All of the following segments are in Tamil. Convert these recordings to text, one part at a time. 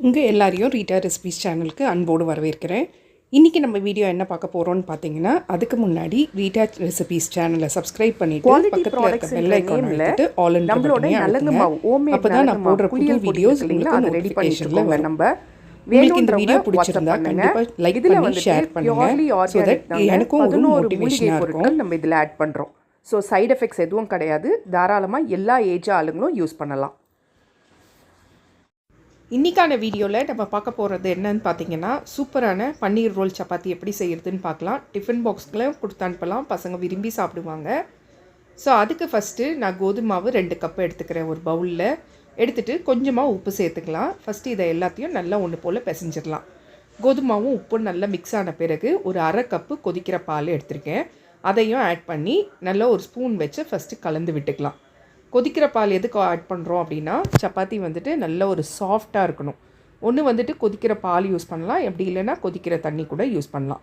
உங்கள் எல்லாரையும் ரீட்டா ரெசிபிஸ் சேனலுக்கு அன்போடு வரவேற்கிறேன். இன்றைக்கி நம்ம வீடியோ என்ன பார்க்க போகிறோம்னு பார்த்தீங்கன்னா அதுக்கு முன்னாடி ரீட்டா ரெசிபிஸ் சேனலை சப்ஸ்கிரைப் பண்ணிட்டு பக்கத்தில் இருக்க பெல் ஐக்கான் அழுத்திட்டு ஆல் இன் அப்போ தான் நான் போடுற புது வீடியோஸ் உங்களுக்கு நோட்டிஃபிகேஷனில் வரும். நம்ம. உங்களுக்கு இந்த வீடியோ பிடிச்சிருந்தா. கண்டிப்பாக லைக் பண்ணி ஷேர் பண்ணுங்க. purely so that. எனக்கும் ஒரு 11 மூலிகை மோட்டிவேஷனாக இருக்கும் நம்ம இதில் ஆட் பண்ணுறோம் ஸோ சைடு எஃபெக்ட்ஸ் எதுவும் கிடையாது. தாராளமாக எல்லா ஏஜ் ஆளுங்களும் யூஸ் பண்ணலாம். இன்றைக்கான வீடியோவில் நம்ம பார்க்க போகிறது என்னன்னு பார்த்தீங்கன்னா சூப்பரான பன்னீர் ரோல் சப்பாத்தி எப்படி செய்கிறதுன்னு பார்க்கலாம். டிஃபன் பாக்ஸ்க்குள்ள கொடுத்து அனுப்பலாம். பசங்க விரும்பி சாப்பிடுவாங்க. ஸோ அதுக்கு ஃபஸ்ட்டு நான் கோதுமை மாவு ரெண்டு கப் எடுத்துக்கிறேன் ஒரு பவுலில் எடுத்துகிட்டு கொஞ்சமாக உப்பு சேர்த்துக்கலாம். ஃபஸ்ட்டு இதை எல்லாத்தையும் நல்லா ஒன்று போல் பிசைஞ்சிடலாம். கோதுமாவும் உப்பும் நல்லா மிக்ஸ் ஆன பிறகு ஒரு அரை கப்பு கொதிக்கிற பால் எடுத்திருக்கேன். அதையும் ஆட் பண்ணி நல்லா ஒரு ஸ்பூன் வச்சு ஃபஸ்ட்டு கலந்து விட்டுக்கலாம். கொதிக்கிற பால் எதுக்கு ஆட் பண்ணுறோம் அப்படின்னா சப்பாத்தி வந்துட்டு நல்ல ஒரு சாஃப்டாக இருக்கணும். ஒன்று வந்துட்டு கொதிக்கிற பால் யூஸ் பண்ணலாம். எப்படி இல்லைன்னா கொதிக்கிற தண்ணி கூட யூஸ் பண்ணலாம்.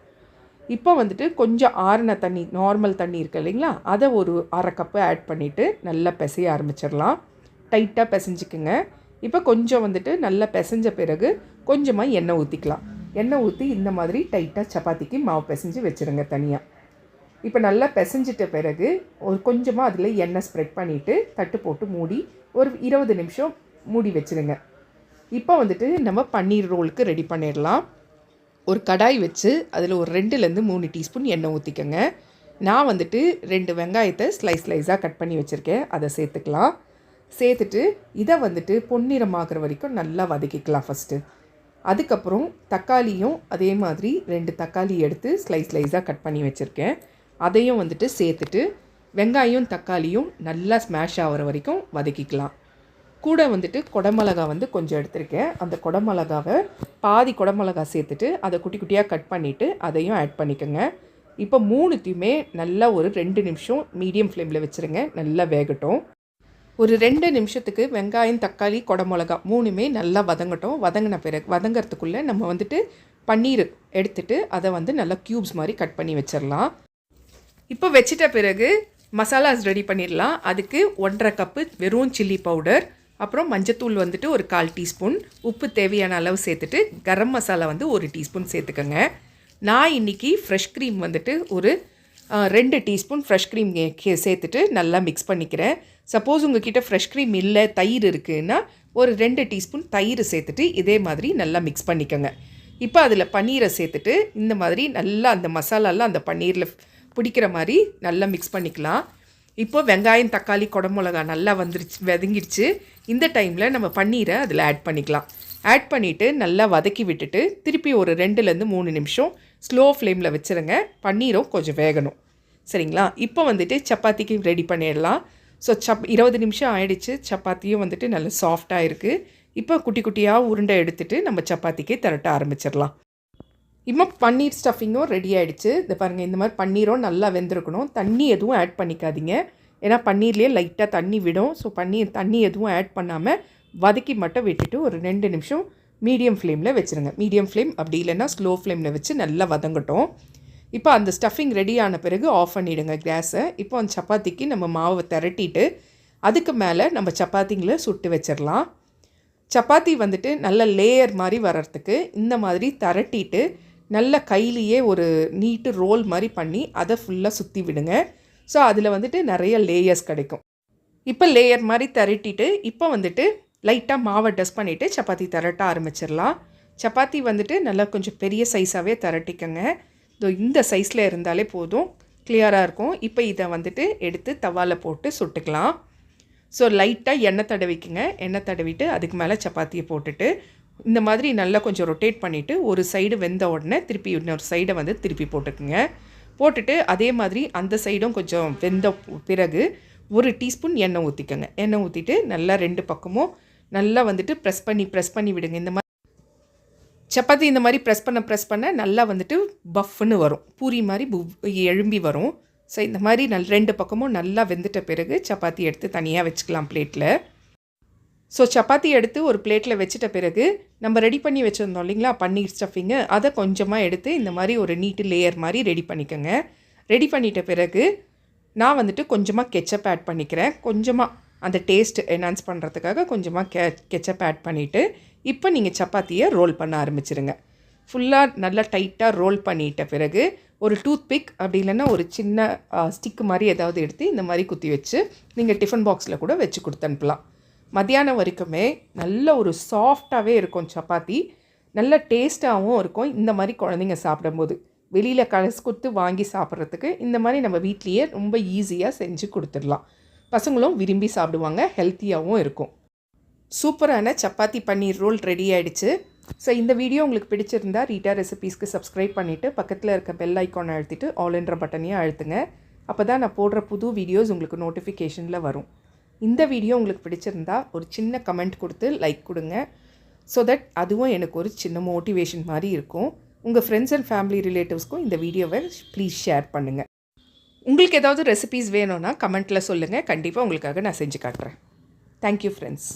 இப்போ வந்துட்டு கொஞ்சம் ஆறின தண்ணி நார்மல் தண்ணி இருக்கு இல்லைங்களா? அதை ஒரு அரை கப்பு ஆட் பண்ணிவிட்டு நல்லா பிசைய ஆரம்பிச்சிடலாம். டைட்டாக பிசைஞ்சிக்குங்க. இப்போ கொஞ்சம் வந்துட்டு நல்லா பிசைஞ்ச பிறகு கொஞ்சமாக எண்ணெய் ஊற்றிக்கலாம் எண்ணெய் ஊற்றி இந்த மாதிரி டைட்டாக சப்பாத்திக்கு மாவு பிசைஞ்சு வச்சுருங்க தனியாக இப்போ நல்லா பிசைஞ்சிட்ட பிறகு ஒரு கொஞ்சமாக அதில் எண்ணெய் ஸ்ப்ரெட் பண்ணிவிட்டு தட்டு போட்டு மூடி ஒரு இருபது நிமிஷம் மூடி வச்சுருங்க. இப்போ வந்துட்டு நம்ம பன்னீர் ரோலுக்கு ரெடி பண்ணிடலாம். ஒரு கடாய் வச்சு அதில் ஒரு ரெண்டுலேருந்து மூணு டீஸ்பூன் எண்ணெய் ஊற்றிக்கோங்க நான் வந்துட்டு ரெண்டு வெங்காயத்தை ஸ்லைஸ் ஸ்லைஸாக கட் பண்ணி வச்சுருக்கேன். அதை சேர்த்துக்கலாம். சேர்த்துட்டு இதை வந்துட்டு பொன்னிறமாகிற வரைக்கும் நல்லா வதக்கிக்கலாம் ஃபஸ்ட்டு அதுக்கப்புறம் தக்காளியும் அதே மாதிரி ரெண்டு தக்காளி எடுத்து ஸ்லைஸ் ஸ்லைஸாக கட் பண்ணி வச்சுருக்கேன். அதையும் வந்துட்டு சேர்த்துட்டு வெங்காயம் தக்காளியும் நல்லா ஸ்மாஷ் ஆகிற வரைக்கும் வதக்கிக்கலாம். கூட வந்துட்டு குடமிளகா வந்து கொஞ்சம் எடுத்திருக்கேன். அந்த குடமிளகாவை பாதி குடமிளகா சேர்த்துட்டு அதை குட்டி குட்டியாக கட் பண்ணிவிட்டு அதையும் ஆட் பண்ணிக்கோங்க. இப்போ மூணுத்தையுமே நல்லா ஒரு ரெண்டு நிமிஷம் மீடியம் ஃப்ளேமில் வச்சுருங்க. நல்லா வேகட்டும். ஒரு ரெண்டு நிமிஷத்துக்கு வெங்காயம் தக்காளி குடமிளகா மூணுமே நல்லா வதங்கட்டும். வதங்கின பிறகு வதங்கிறதுக்குள்ளே நம்ம வந்துட்டு பன்னீர் எடுத்துட்டு அதை வந்து நல்லா க்யூப்ஸ் மாதிரி கட் பண்ணி வச்சிடலாம். இப்போ வச்சிட்ட பிறகு மசாலாஸ் ரெடி பண்ணிடலாம். அதுக்கு ஒன்றரை கப்பு வெறும் சில்லி பவுடர் அப்புறம் மஞ்சத்தூள் வந்துட்டு ஒரு கால் டீஸ்பூன் உப்பு தேவையான அளவு சேர்த்துட்டு கரம் மசாலா வந்து ஒரு டீஸ்பூன் சேர்த்துக்கோங்க. நான் இன்றைக்கி ஃப்ரெஷ் க்ரீம் வந்துட்டு ஒரு ரெண்டு டீஸ்பூன் ஃப்ரெஷ் க்ரீம் சேர்த்துட்டு நல்லா மிக்ஸ் பண்ணிக்கிறேன். சப்போஸ் உங்ககிட்ட ஃப்ரெஷ் க்ரீம் இல்லை தயிர் இருக்குன்னா ஒரு ரெண்டு டீஸ்பூன் தயிர் சேர்த்துட்டு இதே மாதிரி நல்லா மிக்ஸ் பண்ணிக்கோங்க. இப்போ அதில் பன்னீரை சேர்த்துட்டு இந்த மாதிரி நல்லா அந்த மசாலாலாம் அந்த பன்னீரில் பிடிக்கிற மாதிரி நல்லா மிக்ஸ் பண்ணிக்கலாம். இப்போ வெங்காயம் தக்காளி குடமிளகா நல்லா வந்துருச்சு வதங்கிடுச்சு. இந்த டைமில் நம்ம பன்னீரை அதில் ஆட் பண்ணிக்கலாம். ஆட் பண்ணிவிட்டு நல்லா வதக்கி விட்டுட்டு திருப்பி ஒரு ரெண்டுலேருந்து மூணு நிமிஷம் ஸ்லோ ஃப்ளேமில் வச்சுருங்க. பன்னீரும் கொஞ்சம் வேகணும். சரிங்களா? இப்போ வந்துட்டு சப்பாத்திக்கு ரெடி பண்ணிடலாம். ஸோ சப் இருபது நிமிஷம் ஆயிடுச்சு. சப்பாத்தியும் வந்துட்டு நல்லா சாஃப்டாக இருக்குது இப்போ குட்டி குட்டியாக உருண்டை எடுத்துட்டு நம்ம சப்பாத்திக்கு திரட்ட ஆரம்பிச்சிடலாம். இப்போ பன்னீர் ஸ்டஃபிங்கும் ரெடி ஆகிடுச்சு இந்த பாருங்கள் இந்த மாதிரி பன்னீரும் நல்லா வெந்திருக்கணும். தண்ணி எதுவும் ஆட் பண்ணிக்காதீங்க. ஏன்னா பன்னீர்லேயே லைட்டாக தண்ணி விடும். ஸோ பன்னீர் தண்ணி எதுவும் ஆட் பண்ணாமல் வதக்கி மட்டும் விட்டுட்டு ஒரு ரெண்டு நிமிஷம் மீடியம் ஃப்ளேமில் வச்சுருங்க. மீடியம் ஃப்ளேம் அப்படி இல்லைன்னா ஸ்லோ ஃப்ளேமில் வச்சு நல்லா வதங்கட்டும். இப்போ அந்த ஸ்டஃபிங் ரெடி ஆன பிறகு ஆஃப் பண்ணிவிடுங்க கேஸை இப்போ அந்த சப்பாத்திக்கு நம்ம மாவை திரட்டிட்டு அதுக்கு மேலே நம்ம சப்பாத்திங்களை சுட்டு வச்சிடலாம். சப்பாத்தி வந்துட்டு நல்ல லேயர் மாதிரி வர்றதுக்கு இந்த மாதிரி திரட்டிட்டு நல்ல கையிலேயே ஒரு நீட்டு ரோல் மாதிரி பண்ணி அதை ஃபுல்லாக சுற்றி விடுங்க. ஸோ அதில் வந்துட்டு நிறைய லேயர்ஸ் கிடைக்கும். இப்போ லேயர் மாதிரி திரட்டிட்டு இப்போ வந்துட்டு லைட்டாக மாவை டஸ்ட் பண்ணிவிட்டு சப்பாத்தி திரட்ட ஆரம்பிச்சிடலாம். சப்பாத்தி வந்துட்டு நல்லா கொஞ்சம் பெரிய சைஸாகவே திரட்டிக்கங்க. இதோ இந்த சைஸில் இருந்தாலே போதும். கிளியராக இருக்கும். இப்போ இதை வந்துட்டு எடுத்து தவால போட்டு சுட்டுக்கலாம். ஸோ லைட்டாக எண்ணெய் தடவிக்குங்க. எண்ணெய் தடவிட்டு அதுக்கு மேலே சப்பாத்தியை போட்டுட்டு இந்த மாதிரி நல்லா கொஞ்சம் ரொட்டேட் பண்ணிவிட்டு ஒரு சைடு வெந்த உடனே திருப்பி இன்னொரு சைடை வந்து திருப்பி போட்டுக்குங்க. போட்டுட்டு அதே மாதிரி அந்த சைடும் கொஞ்சம் வெந்த பிறகு ஒரு டீஸ்பூன் எண்ணெய் ஊற்றிக்கோங்க எண்ணெய் ஊற்றிட்டு நல்லா ரெண்டு பக்கமும் நல்லா வந்துட்டு ப்ரெஸ் பண்ணி ப்ரெஸ் பண்ணி விடுங்க. இந்த மாதிரி சப்பாத்தி இந்த மாதிரி ப்ரெஸ் பண்ண ப்ரெஸ் பண்ண நல்லா வந்துட்டு பஃப்னு வரும். பூரி மாதிரி பு எழும்பி வரும். ஸோ இந்த மாதிரி நல் ரெண்டு பக்கமும் நல்லா வெந்துட்ட பிறகு சப்பாத்தி எடுத்து தனியாக வச்சுக்கலாம் பிளேட்டில் ஸோ சப்பாத்தி எடுத்து ஒரு பிளேட்டில் வச்சிட்ட பிறகு நம்ம ரெடி பண்ணி வச்சுருந்தோம் இல்லைங்களா? பன்னீர் ஸ்டஃபிங்கு அதை கொஞ்சமாக எடுத்து இந்த மாதிரி ஒரு நீட்டு லேயர் மாதிரி ரெடி பண்ணிக்கோங்க. ரெடி பண்ணிட்ட பிறகு நான் வந்துட்டு கொஞ்சமாக கெச்சப் ஆட் பண்ணிக்கிறேன். கொஞ்சமாக அந்த டேஸ்ட் என்ஹான்ஸ் பண்ணுறதுக்காக கொஞ்சமாக கெ கெச்சப் ஆட் பண்ணிவிட்டு இப்போ நீங்கள் சப்பாத்தியை ரோல் பண்ண ஆரம்பிச்சிருங்க. ஃபுல்லாக நல்லா டைட்டாக ரோல் பண்ணிட்ட பிறகு ஒரு டூத் பிக் அப்படி இல்லைன்னா ஒரு சின்ன ஸ்டிக்கு மாதிரி ஏதாவது எடுத்து இந்த மாதிரி குத்தி வச்சு நீங்கள் டிஃபன் பாக்ஸில் கூட வச்சு கொடுத்து அனுப்பலாம். மத்தியானம் வரைக்குமே நல்ல ஒரு சாஃப்டாகவே இருக்கும் சப்பாத்தி. நல்ல டேஸ்ட்டாகவும் இருக்கும். இந்த மாதிரி குழந்தைங்க சாப்பிடும்போது. வெளியில் கலசு கொடுத்து வாங்கி சாப்பிட்றதுக்கு இந்த மாதிரி நம்ம வீட்லேயே ரொம்ப ஈஸியாக செஞ்சு கொடுத்துடலாம். பசங்களும் விரும்பி சாப்பிடுவாங்க. ஹெல்த்தியாகவும் இருக்கும். சூப்பரான சப்பாத்தி பன்னீர் ரோல் ரெடி ஆகிடுச்சு ஸோ இந்த வீடியோ உங்களுக்கு பிடிச்சிருந்தா ரீட்டா ரெசிபீஸ்க்கு சப்ஸ்கிரைப் பண்ணிவிட்டு பக்கத்தில் இருக்க பெல் ஐக்கானை அழுத்திட்டு ஆல் என்ற பட்டனையும் அழுத்துங்க. அப்போ தான் நான் போடுற புது வீடியோஸ் உங்களுக்கு நோட்டிஃபிகேஷனில் வரும். இந்த வீடியோ உங்களுக்கு பிடிச்சிருந்தா ஒரு சின்ன கமெண்ட் கொடுத்து லைக் கொடுங்க. ஸோ தட் அதுவும் எனக்கு ஒரு சின்ன மோட்டிவேஷன் மாதிரி இருக்கும். உங்கள் ஃப்ரெண்ட்ஸ் அண்ட் ஃபேமிலி ரிலேட்டிவ்ஸ்க்கும் இந்த வீடியோவை ப்ளீஸ் ஷேர் பண்ணுங்கள் உங்களுக்கு ஏதாவது ரெசிபீஸ் வேணும்னா கமெண்ட்டில் சொல்லுங்கள் கண்டிப்பாக உங்களுக்காக நான் செஞ்சு காட்டுறேன். Thank you friends